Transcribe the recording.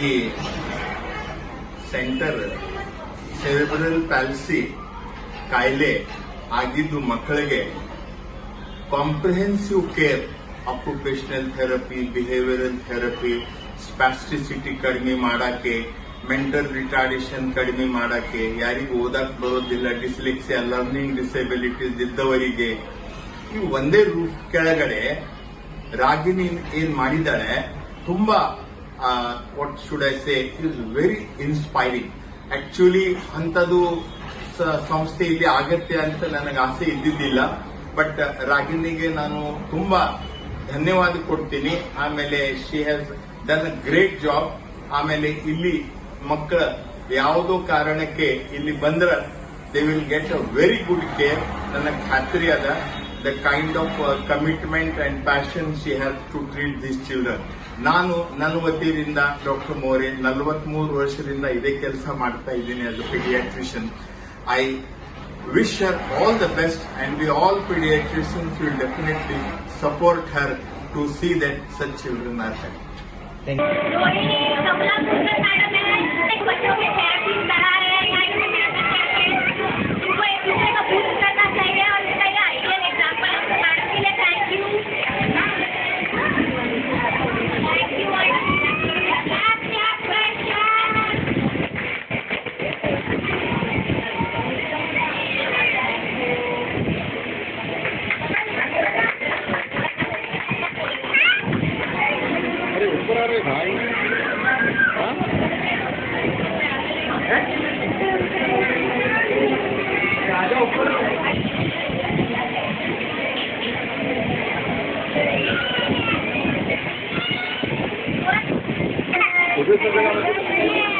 ಈ centre cerebral palsy ಕಾಯಿಲೆ ಆಗಿದ್ದು ಮಕ್ಕಳಿಗೆ comprehensive care occupational therapy behavioural therapy spasticity ಕಡಿಮೆ ಮಾಡಕ್ಕೆ ಮೆಂಟಲ್ ರಿಟಾರ್ಡೇಷನ್ ಕಡಿಮೆ ಮಾಡಕ್ಕೆ, ಯಾರಿಗೂ ಓದಕ್ ಬರೋದಿಲ್ಲ ಡಿಸ್ಲೆಕ್ಸಿಯಾ ಲರ್ನಿಂಗ್ ಡಿಸೆಬಿಲಿಟೀಸ್ ಇದ್ದವರಿಗೆ ಈ ಒಂದೇ ರೂಫ್ ಕೆಳಗಡೆ ರಾಗಿಣಿ ಏನ್ ಮಾಡಿದ್ದಾಳೆ ತುಂಬಾ what should I say is very inspiring actually ಅಂಥದ್ದು ಸಂಸ್ಥೆ ಇಲ್ಲಿ ಆಗತ್ತೆ ಅಂತ ನನಗೆ ಆಸೆ ಇದ್ದಿದ್ದಿಲ್ಲ. ಬಟ್ ರಾಗಿಣಿಗೆ ನಾನು ತುಂಬಾ ಧನ್ಯವಾದ ಕೊಡ್ತೀನಿ. ಆಮೇಲೆ she has done a great job ಆಮೇಲೆ ಇಲ್ಲಿ ಮಕ್ಕಳ ಯಾವುದೋ ಕಾರಣಕ್ಕೆ ಇಲ್ಲಿ ಬಂದ್ರೆ they will get a very good care ನನ್ನ ಖಾತ್ರಿ ಅದ. The kind of commitment and passion she has to treat this children ನಾನು ನನ್ನ ವತಿಯಿಂದ ಡಾಕ್ಟರ್ ಮೋರೆ ನಲವತ್ಮೂರು ವರ್ಷದಿಂದ ಇದೇ ಕೆಲಸ ಮಾಡ್ತಾ ಇದ್ದೀನಿ as a paediatrician I wish her all the best and we all pediatricians will definitely support her to see that such children are helped. Thank you.